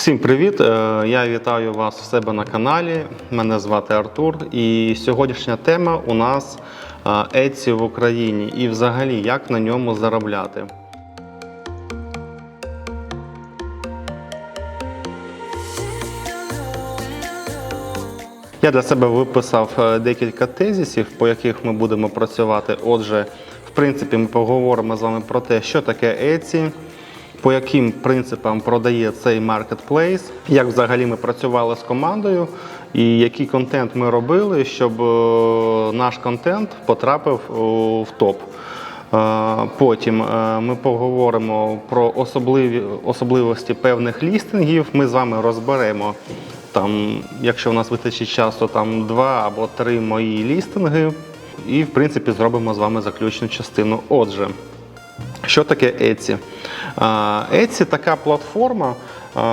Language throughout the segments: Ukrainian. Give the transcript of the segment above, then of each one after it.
Всім привіт! Е, Я вітаю вас в себе на каналі. Мене звати Артур. І сьогоднішня тема у нас е, Etsy в Україні і взагалі як на ньому заробляти. Я для себе виписав е, декілька тезисів, по яких ми будемо працювати. Отже, в принципі, ми поговоримо з вами про те, що таке Etsy, по яким принципам продає цей маркетплейс, як взагалі ми працювали з командою, і який контент ми робили, щоб е, наш контент потрапив в топ. Е, Потім е, ми поговоримо про особливі особливості певних лістингів. Ми з вами розберемо там, якщо у нас вистачить часу, там два або три мої лістинги, і в принципі зробимо з вами заключну частину. Отже, що таке Etsy? Etsy така платформа.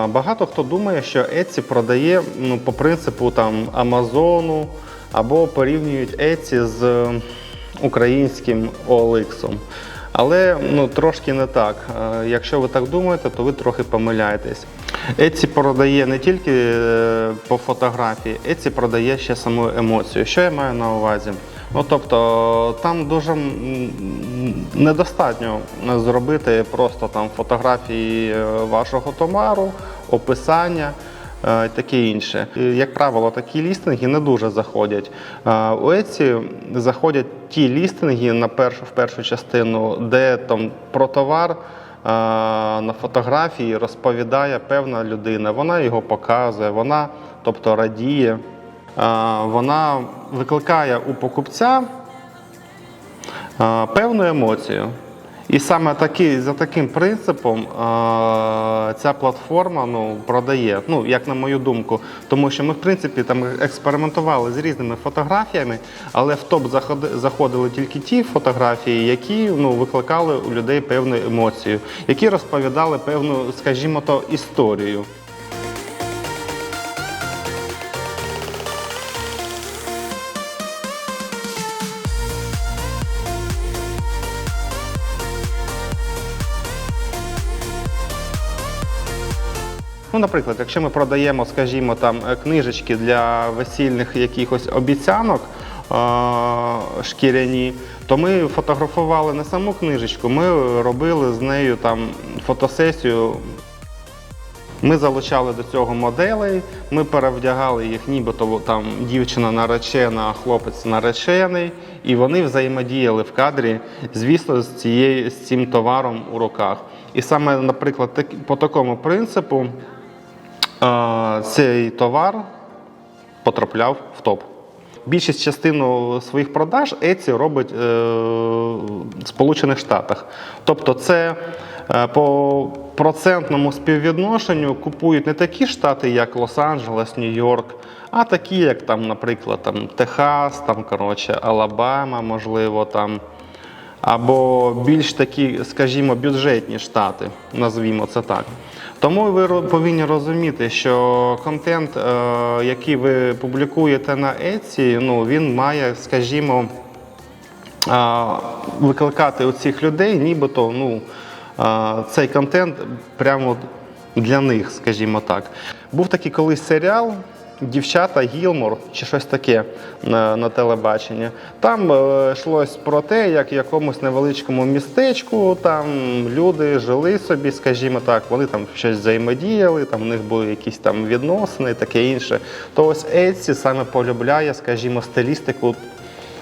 Багато хто думає, що Etsy продає ну, по принципу там Амазону або порівнюють Etsy з українським OLX. Але ну, трошки не так. Якщо ви так думаєте, то ви трохи помиляєтесь. Etsy продає не тільки е, по фотографії, Etsy продає ще саму емоцію. Що я маю на увазі? Ну, тобто там дуже недостатньо зробити просто там фотографії е, вашого товару, описання. е, і Таке інше. Як правило, такі лістинги не дуже заходять. Е, У Etsy заходять ті лістинги на першу, в першу частину, де там про товар на фотографії розповідає певна людина. Вона його показує, вона тобто радіє, вона викликає у покупця е, певну емоцію. І саме таки, за таким принципом е, ця платформа ну, продає, ну, як на мою думку, тому що ми, в принципі, там експериментували з різними фотографіями, але в топ заходи- заходили тільки ті фотографії, які ну, викликали у людей певну емоцію, які розповідали певну, скажімо то, історію. Ну, наприклад, якщо ми продаємо, скажімо, там е, книжечки для весільних якихось обіцянок е, шкіряні, то ми фотографували не саму книжечку, ми робили з нею там фотосесію. Ми залучали до цього моделей, ми перевдягали їх, нібито там дівчина наречена, а хлопець наречений, і вони взаємодіяли в кадрі, звісно, з, цією, з цим товаром у руках. І саме, наприклад, так, по такому принципу е, цей товар потрапляв в топ. Більшість частину своїх продаж Etsy робить е, в Сполучених Штатах. Тобто, це е, по процентному співвідношенню купують не такі штати, як Лос-Анджелес, Нью-Йорк, а такі, як там, наприклад, там, Техас, там, коротше, Алабама, можливо, там або більш такі, скажімо, бюджетні штати, назвімо це так. Тому ви повинні розуміти, що контент, е, який ви публікуєте на Etsy, ну він має, скажімо, викликати у цих людей, нібито ну, цей контент прямо для них, скажімо так. Був такий колись серіал. Дівчата Гілмор чи щось таке на, на телебаченні. Там е, йшлось про те, як в якомусь невеличкому містечку там люди жили собі, скажімо так, вони там щось взаємодіяли, там у них були якісь там відносини, таке інше. То ось Etsy саме полюбляє, скажімо, стилістику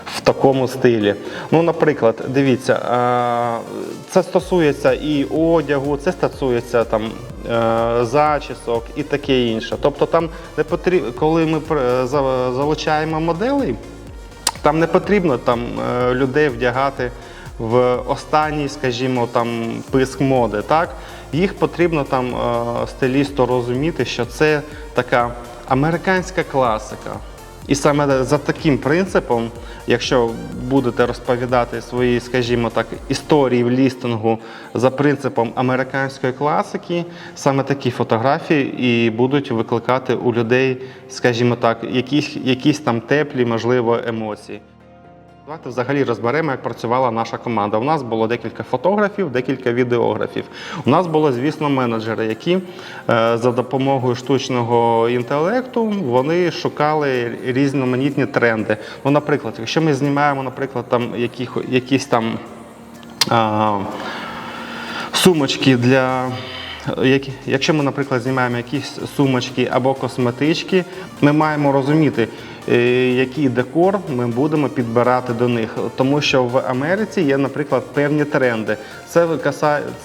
в такому стилі. Ну, наприклад, дивіться, е, це стосується і одягу, це стосується там е, зачісок і таке інше. Тобто, там не потрібно, коли ми залучаємо моделей, там не потрібно там е, людей вдягати в останній, скажімо, там писк моди. Так? Їх потрібно там е, стилісту розуміти, що це така американська класика. І саме за таким принципом, якщо будете розповідати свої, скажімо так, історії в лістингу за принципом американської класики, саме такі фотографії і будуть викликати у людей, скажімо так, якісь, якісь там теплі, можливо, емоції. Давайте взагалі розберемо, як працювала наша команда. У нас було декілька фотографів, декілька відеографів. У нас були, звісно, менеджери, які е, за допомогою штучного інтелекту вони шукали різноманітні тренди. Ну, наприклад, якщо ми знімаємо, наприклад, там яких, якісь там. А, сумочки для. які- Якщо ми, наприклад, знімаємо якісь сумочки або косметички, ми маємо розуміти, який декор ми будемо підбирати до них. Тому що в Америці є, наприклад, певні тренди. Це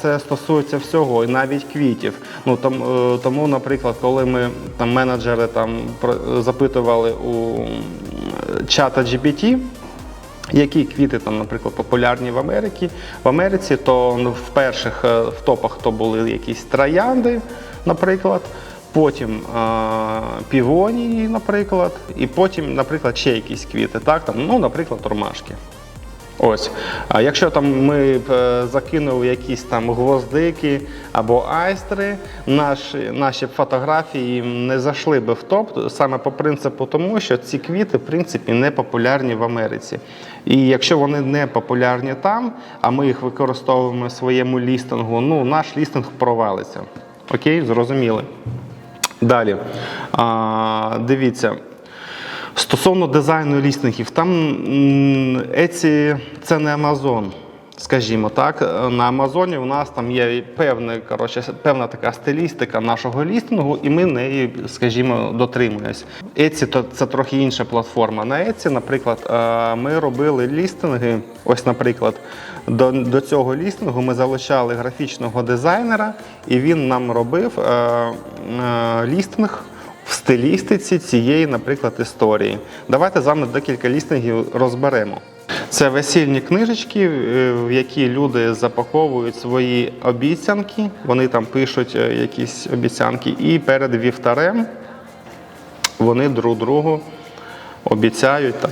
це стосується всього, і навіть квітів. Ну там е, тому, наприклад, коли ми там менеджери там запитували у чата GPT, які квіти там, наприклад, популярні в Америці, в Америці, то ну, в перших е, в топах то були якісь троянди, наприклад, потім е, півонії, наприклад, і потім, наприклад, ще якісь квіти, так, там, ну, наприклад, ромашки. Ось. А якщо там ми е, закинули якісь там гвоздики або айстри, наші, наші фотографії не зайшли би в топ саме по принципу тому, що ці квіти в принципі не популярні в Америці. І якщо вони не популярні там, а ми їх використовуємо в своєму лістингу, ну наш лістинг провалиться. Окей, зрозуміли. Далі. А, дивіться. Стосовно дизайну лістингів, там Etsy – це не Amazon, скажімо так. На Амазоні у нас там є певна, коротше, певна така стилістика нашого лістингу, і ми неї, скажімо, дотримуємось. Etsy – то це трохи інша платформа. На Etsy, наприклад, е, ми робили лістинги. Ось, наприклад, до, до цього лістингу ми залучали графічного дизайнера, і він нам робив е, е, лістинг в стилістиці цієї, наприклад, історії. Давайте з вами декілька лістингів розберемо. Це весільні книжечки, е, в які люди запаковують свої обіцянки. Вони там пишуть е, якісь обіцянки, і перед вівтарем вони друг другу обіцяють там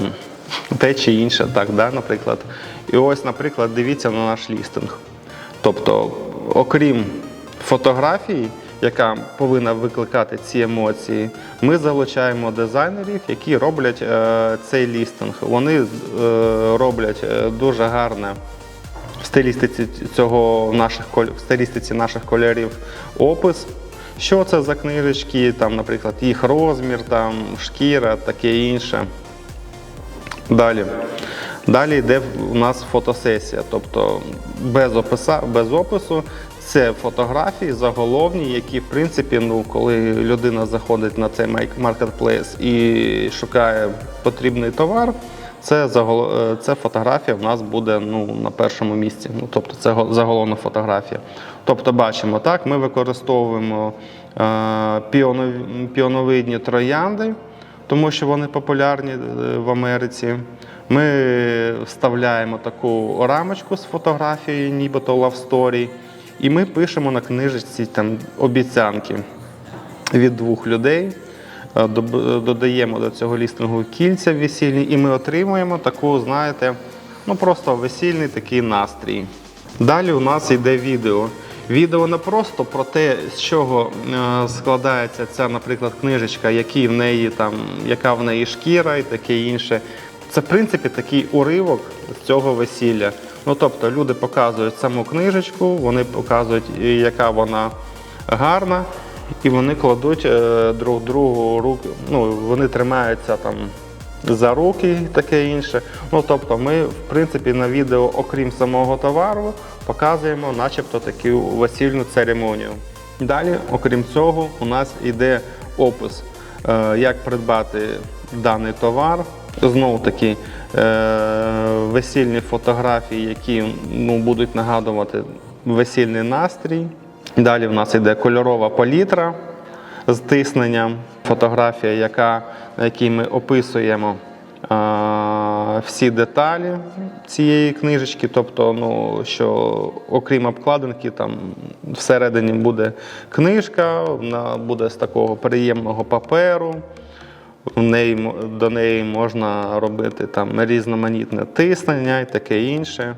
те чи інше, так, да, наприклад. І ось, наприклад, дивіться на наш лістинг. Тобто, окрім фотографії, яка повинна викликати ці емоції, ми залучаємо дизайнерів, які роблять е, цей лістинг. Вони е, роблять е, дуже гарне в стилістиці цього наших в стилістиці наших кольорів опис. Що це за книжечки, там, наприклад, їх розмір, там, шкіра, таке інше. Далі. Далі йде у нас фотосесія, тобто без, описа, без опису. Це фотографії заголовні, які, в принципі, ну, коли людина заходить на цей маркетплейс і шукає потрібний товар, це, е, це фотографія в нас буде ну, на першому місці. Ну, тобто це заголовна фотографія. Тобто, бачимо, так, ми використовуємо е, піонов- піоновидні троянди тому що вони популярні е, в Америці. Ми вставляємо таку рамочку з фотографією, нібито Love Story, і ми пишемо на книжечці там обіцянки від двох людей. Е, Додаємо до цього лістингу кільця весільні, і ми отримуємо таку, знаєте, ну просто весільний такий настрій. Далі у нас йде відео. Відео не просто про те, з чого е, складається ця, наприклад, книжечка, які в неї там, яка в неї шкіра і таке інше. Це, в принципі, такий уривок з цього весілля. Ну, тобто люди показують саму книжечку, вони показують, яка вона гарна, і вони кладуть е, друг другу руки, ну, вони тримаються там за руки і таке інше. Ну, тобто ми, в принципі, на відео, окрім самого товару, показуємо начебто таку весільну церемонію. Далі, окрім цього, у нас йде опис, е, як придбати даний товар. Знову таки е, весільні фотографії, які ну, будуть нагадувати весільний настрій. Далі в нас йде кольорова палітра з тисненням, фотографія, яка, на якій ми описуємо а, всі деталі цієї книжечки. Тобто, ну, що окрім обкладинки, там всередині буде книжка, вона буде з такого приємного паперу. В неї, до неї можна робити там різноманітне тиснення і таке інше.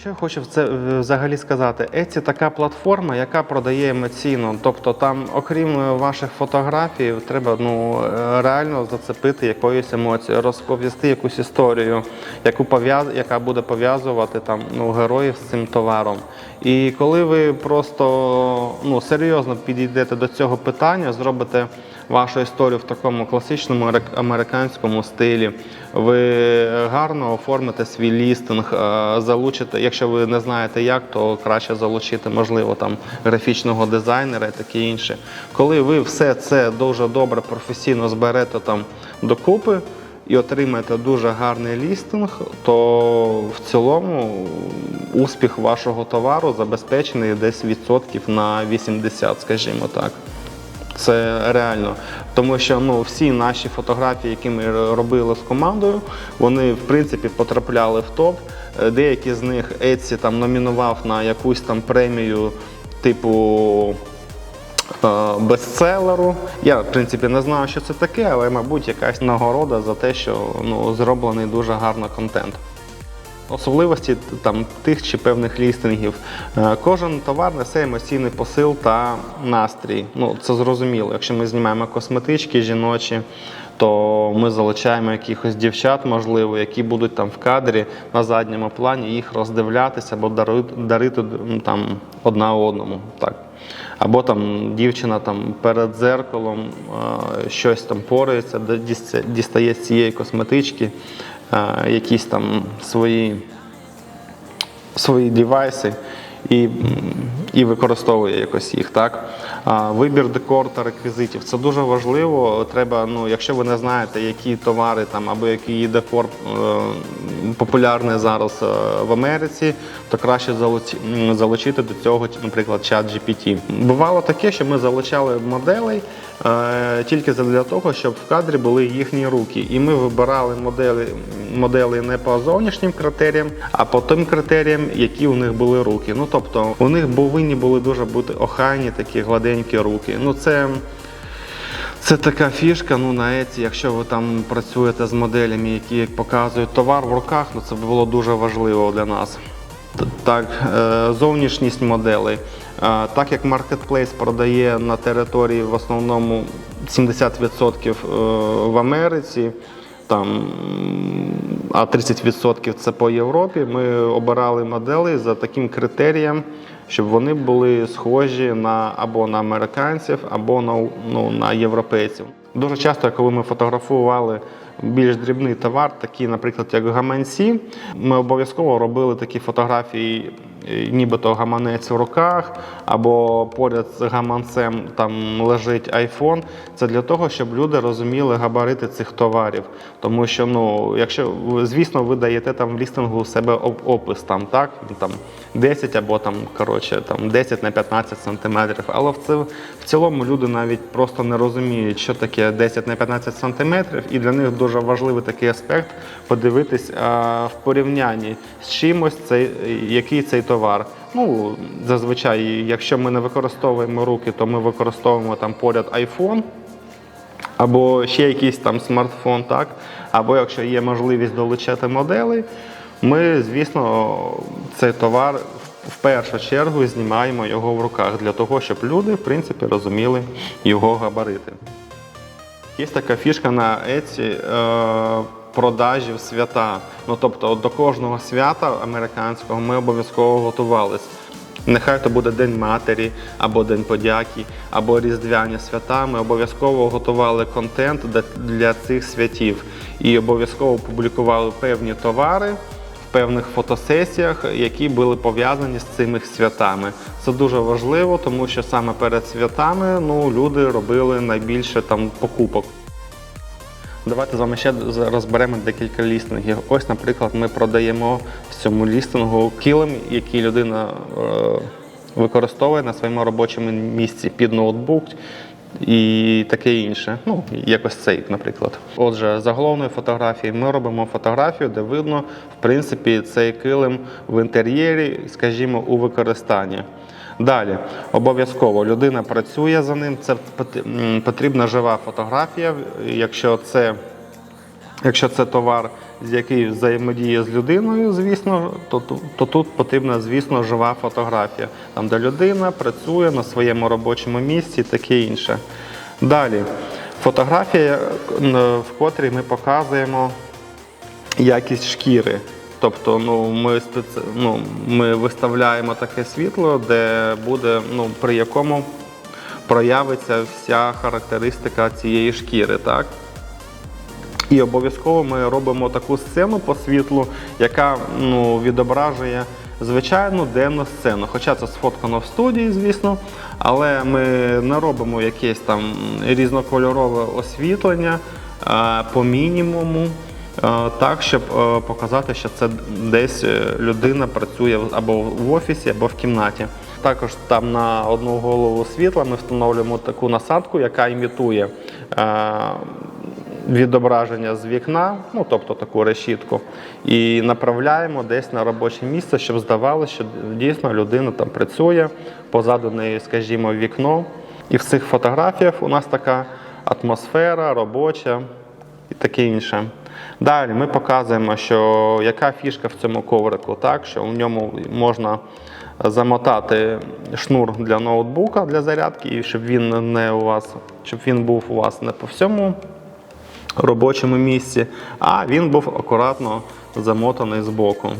Що я хочу це взагалі сказати? Etsy – така платформа, яка продає емоційно. Тобто там, окрім е, ваших фотографій, треба ну, е, реально зацепити якоюсь емоцією, розповісти якусь історію, яку яка буде пов'язувати там, ну, героїв з цим товаром. І коли ви просто ну, серйозно підійдете до цього питання, зробите вашу історію в такому класичному американському стилі. Ви гарно оформите свій лістинг, е, залучите. Якщо ви не знаєте як, то краще залучити, можливо, там графічного дизайнера і таке інше. Коли ви все це дуже добре професійно зберете там докупи і отримаєте дуже гарний лістинг, то в цілому успіх вашого товару забезпечений десь відсотків на 80, скажімо так. Це реально. Тому що ну, всі наші фотографії, які ми робили з командою, вони в принципі потрапляли в топ. Е, Деякі з них Etsy там номінував на якусь там премію, типу е, бестселеру. Я, в принципі, не знаю, що це таке, але, мабуть, якась нагорода за те, що ну, зроблений дуже гарно контент. Особливості там тих чи певних лістингів. Е, Кожен товар несе емоційний посил та настрій. Ну це зрозуміло. Якщо ми знімаємо косметички жіночі, то ми залучаємо якихось дівчат, можливо, які будуть там в кадрі на задньому плані їх роздивлятися або дарити, дарити там одна одному. Так. Або там дівчина там перед дзеркалом е, щось там порається, дістає з цієї косметички якісь там свої, свої девайси і, і використовує якось їх. Так? Вибір декор та реквізитів це дуже важливо. Треба, ну, якщо ви не знаєте, які товари там або який декор е, популярний зараз е, в Америці, то краще залуч- залучити до цього, наприклад, чат GPT. Бувало таке, що ми залучали моделей е, тільки для того, щоб в кадрі були їхні руки. І ми вибирали моделі, моделі не по зовнішнім критеріям, а по тим критеріям, які у них були руки. Ну тобто у них повинні були дуже бути охайні, такі гладенькі руки. Ну це. Це така фішка, ну на Еці, якщо ви там працюєте з моделями, які показують товар в руках, ну це було дуже важливо для нас. Так, е, зовнішність моделей. Е, Так як маркетплейс продає на території в основному 70% е, в Америці, там, а 30% це по Європі, ми обирали моделі за таким критерієм, щоб вони були схожі на або на американців, або на, ну, на європейців. Дуже часто, коли ми фотографували більш дрібний товар, такі, наприклад, як гаманці, ми обов'язково робили такі фотографії, нібито гаманець в руках, або поряд з гаманцем там лежить айфон. Це для того, щоб люди розуміли габарити цих товарів. Тому що, ну, якщо звісно, ви даєте там в лістингу у себе опис, там, так, там 10 або там, коротше, там 10 на 15 сантиметрів. Але в, це, в цілому люди навіть просто не розуміють, що таке 10 на 15 сантиметрів, і для них дуже важливий такий аспект подивитись а, в порівнянні з чимось, цей, який цей товар. Ну, зазвичай, якщо ми не використовуємо руки, то ми використовуємо там поряд iPhone або ще якийсь там смартфон, так? Або якщо є можливість долучати моделей, ми, звісно, цей товар в першу чергу знімаємо його в руках для того, щоб люди, в принципі, розуміли його габарити. Є така фішка на Еці е, продажів свята. Ну тобто до кожного свята американського ми обов'язково готувались. Нехай то буде День матері, або День подяки, або Різдвяні свята. Ми обов'язково готували контент для цих святів і обов'язково публікували певні товари в певних фотосесіях, які були пов'язані з цими святами. Це дуже важливо, тому що саме перед святами ну, люди робили найбільше там покупок. Давайте з вами ще розберемо декілька лістингів. Ось, наприклад, ми продаємо в цьому лістингу килим, який людина е, використовує на своєму робочому місці під ноутбук і таке інше. Ну, якось цей, наприклад. Отже, заголовної фотографії ми робимо фотографію, де видно, в принципі, цей килим в інтер'єрі, скажімо, у використанні. Далі обов'язково людина працює за ним. Це потрібна жива фотографія. Якщо це Якщо це товар, з який взаємодіє з людиною, звісно, то, то, то тут потрібна, звісно, жива фотографія, там, де людина працює на своєму робочому місці таке інше. Далі, фотографія, е, в котрій ми показуємо якість шкіри. Тобто ну, ми, спеці... ну, ми виставляємо таке світло, де буде, ну, при якому проявиться вся характеристика цієї шкіри. Так? І обов'язково ми робимо таку сцену по світлу, яка ну, відображує звичайну денну сцену. Хоча це сфоткано в студії, звісно, але ми не робимо якесь там різнокольорове освітлення е, по мінімуму. Е, Так, щоб е, показати, що це десь е, людина працює або в офісі, або в кімнаті. Також там на одну голову світла ми встановлюємо таку насадку, яка імітує відображення з вікна, ну тобто таку решітку, і направляємо десь на робоче місце, щоб здавалося, що дійсно людина там працює, позаду неї, скажімо, вікно. І в цих фотографіях у нас така атмосфера робоча і таке інше. Далі ми показуємо, що яка фішка в цьому коврику, так, що в ньому можна замотати шнур для ноутбука для зарядки, і щоб він не у вас, щоб він був у вас не по всьому робочому місці, а він був акуратно замотаний збоку.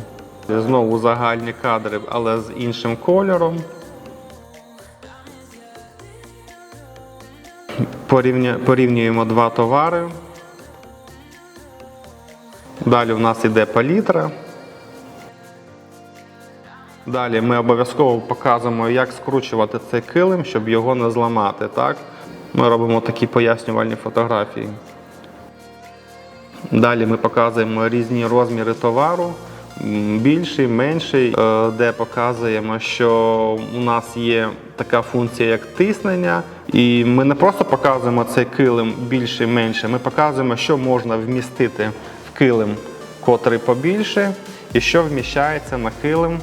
Знову загальні кадри, але з іншим кольором. Порівнюємо два товари. Далі в нас йде палітра. Далі ми обов'язково показуємо, як скручувати цей килим, щоб його не зламати. Так? Ми робимо такі пояснювальні фотографії. Далі ми показуємо різні розміри товару, більший, менший, е, де показуємо, що у нас є така функція, як тиснення. І ми не просто показуємо цей килим більший, менше, ми показуємо, що можна вмістити килим, котрий побільше, і що вміщається на килим,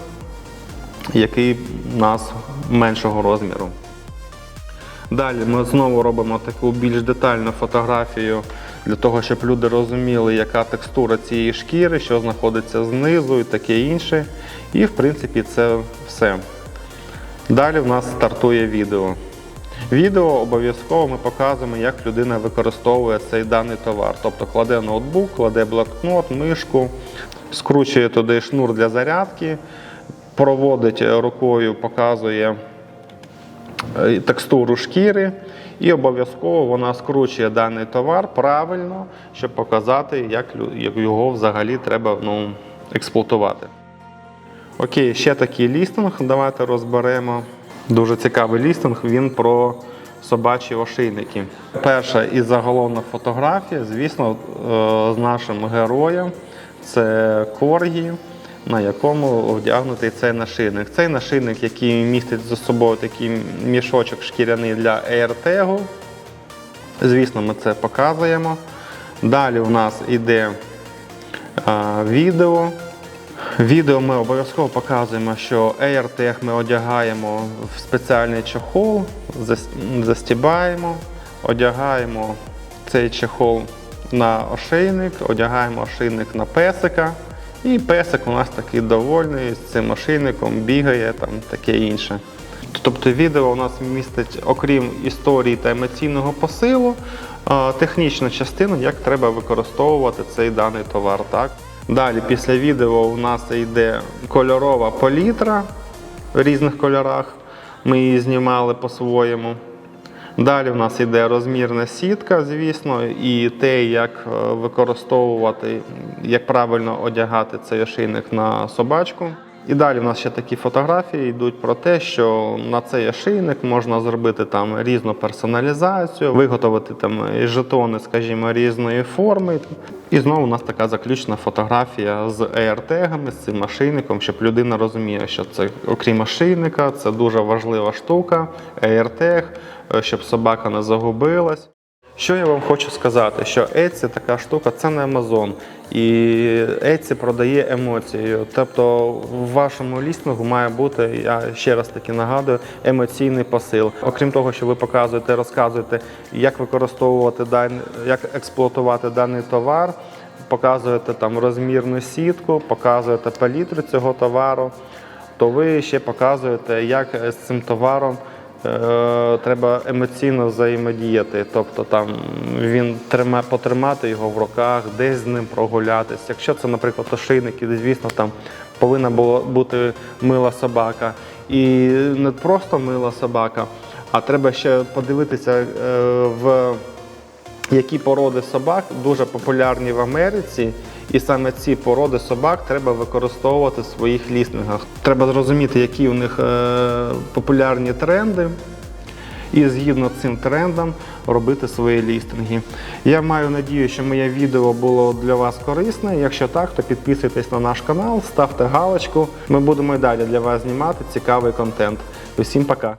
який у нас меншого розміру. Далі ми знову робимо таку більш детальну фотографію для того, щоб люди розуміли, яка текстура цієї шкіри, що знаходиться знизу і таке інше. І в принципі це все. Далі в нас стартує відео. Відео обов'язково ми показуємо, як людина використовує цей даний товар. Тобто кладе ноутбук, кладе блокнот, мишку, скручує туди шнур для зарядки, проводить рукою, показує е, текстуру шкіри, і обов'язково вона скручує даний товар правильно, щоб показати, як його взагалі треба ну, експлуатувати. Окей, ще такий лістинг. Давайте розберемо. Дуже цікавий лістинг. Він про собачі ошейники. Перша і заголовна фотографія, звісно, е, з нашим героєм. Це коргі, на якому вдягнутий цей нашийник. Цей нашийник, який містить за собою такий мішочок шкіряний для AirTag. Звісно, ми це показуємо. Далі у нас йде а, відео. Відео ми обов'язково показуємо, що AirTag ми одягаємо в спеціальний чохол, застібаємо, одягаємо цей чехол на ошейник, одягаємо ошейник на песика. І песик у нас такий довольний з цим ошейником, бігає, там таке інше. Тобто відео у нас містить, окрім історії та емоційного посилу, технічну частину, як треба використовувати цей даний товар. Так? Далі, після відео у нас йде кольорова палітра в різних кольорах. Ми її знімали по-своєму. Далі в нас йде розмірна сітка, звісно, і те, як е, використовувати, як правильно одягати цей ошейник на собачку. І далі в нас ще такі фотографії йдуть про те, що на цей ошейник можна зробити там різну персоналізацію, виготовити там жетони, скажімо, різної форми. І знову у нас така заключна фотографія з AirTag, з цим ошейником, щоб людина розуміє, що це окрім ошейника, це дуже важлива штука, е, щоб собака не загубилась. Що я вам хочу сказати, що Etsy така штука, це не Amazon. І Etsy продає емоцією. Тобто в вашому лістингу має бути, я ще раз таки нагадую, емоційний посил. Окрім того, що ви показуєте, розказуєте, як використовувати даний, як експлуатувати даний товар. показуєте там розмірну сітку, показуєте палітру цього товару, то ви ще показуєте, як з цим товаром треба емоційно взаємодіяти. Тобто там він трима, потримати його в руках, десь з ним прогулятись. Якщо це, наприклад, ошейники, де, звісно, там повинна була бути мила собака. І не просто мила собака, а треба ще подивитися е, в які породи собак дуже популярні в Америці, і саме ці породи собак треба використовувати в своїх лістингах. Треба зрозуміти, які у них е, популярні тренди, і згідно цим трендам робити свої лістинги. Я маю надію, що моє відео було для вас корисне. Якщо так, то підписуйтесь на наш канал, ставте галочку. Ми будемо і далі для вас знімати цікавий контент. Усім пока!